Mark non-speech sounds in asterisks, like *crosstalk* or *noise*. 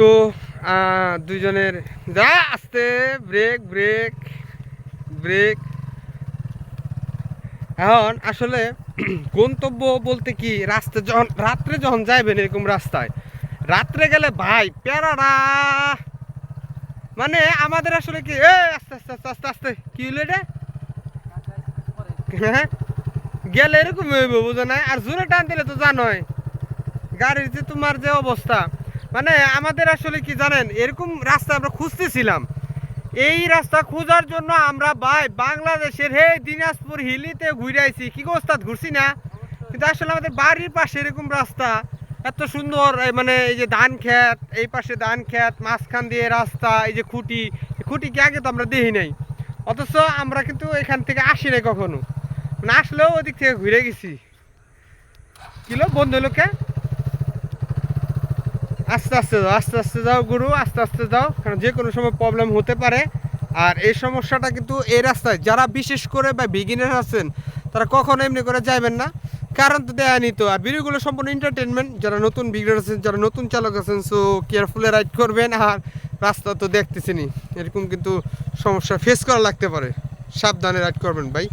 তো আহ, দুইজনের যা আস্তে ব্রেক ব্রেক ব্রেক এখন আসলে *clears throat* গন্তব্য বলতে কি রাস্তা যখন রাত্রে যখন যাইবেন এরকম রাস্তায় রাত্রে গেলে ভাই প্যারাডা। মানে আমাদের আসলে কি এ আস্তে আস্তে আস্তে আস্তে আস্তে কি হলো এটা? হ্যাঁ? গেলে এরকম হইব বুঝো না আর জোরে টান দিলে তো জানোই গাড়ির যে তোমার যে অবস্থা মানে আমাদের আসলে কি জানেন, এরকম রাস্তা আমরা খুঁজতেছিলাম। এই রাস্তা খোঁজার জন্য আমরা ভাই বাংলাদেশের হে দিনাজপুর হিলিতে ঘুরে আইছি। কি গো ওস্তাদ, ঘুরছি না? কিন্তু আসলে আমাদের বাড়ির পাশে এরকম রাস্তা, এত সুন্দর মানে এই যে ধান ক্ষেত, এই পাশে ধান ক্ষেত, মাঝখান দিয়ে রাস্তা, এই যে খুঁটি, এই খুঁটি আগে তো আমরা দেখি নাই। অথচ আমরা কিন্তু এখান থেকে আসি নাই কখনো। মানে আসলেও ওদিক থেকে ঘুরে গেছি। কিলো বন্ধু লোকে? আস্তে আস্তে যাও, আস্তে আস্তে যাও গুরু, আস্তে আস্তে যাও, কারণ যে কোনো সময় প্রবলেম হতে পারে। আর এই সমস্যাটা কিন্তু এই রাস্তায়, যারা বিশেষ করে বা বিগিনার আছেন, তারা কখনো এমনি করে যাবেন না। কারণ তো দেয়নি তো আর ভিডিওগুলো সম্পূর্ণ এন্টারটেনমেন্ট যারা নতুন বিগিনার আছেন, যারা নতুন চালক আছেন সো কেয়ারফুলে রাইড করবেন, আর রাস্তা তো দেখতেছেনি এরকম কিন্তু সমস্যা ফেস করা লাগতে পারে। সাবধানে রাইড করবেন ভাই।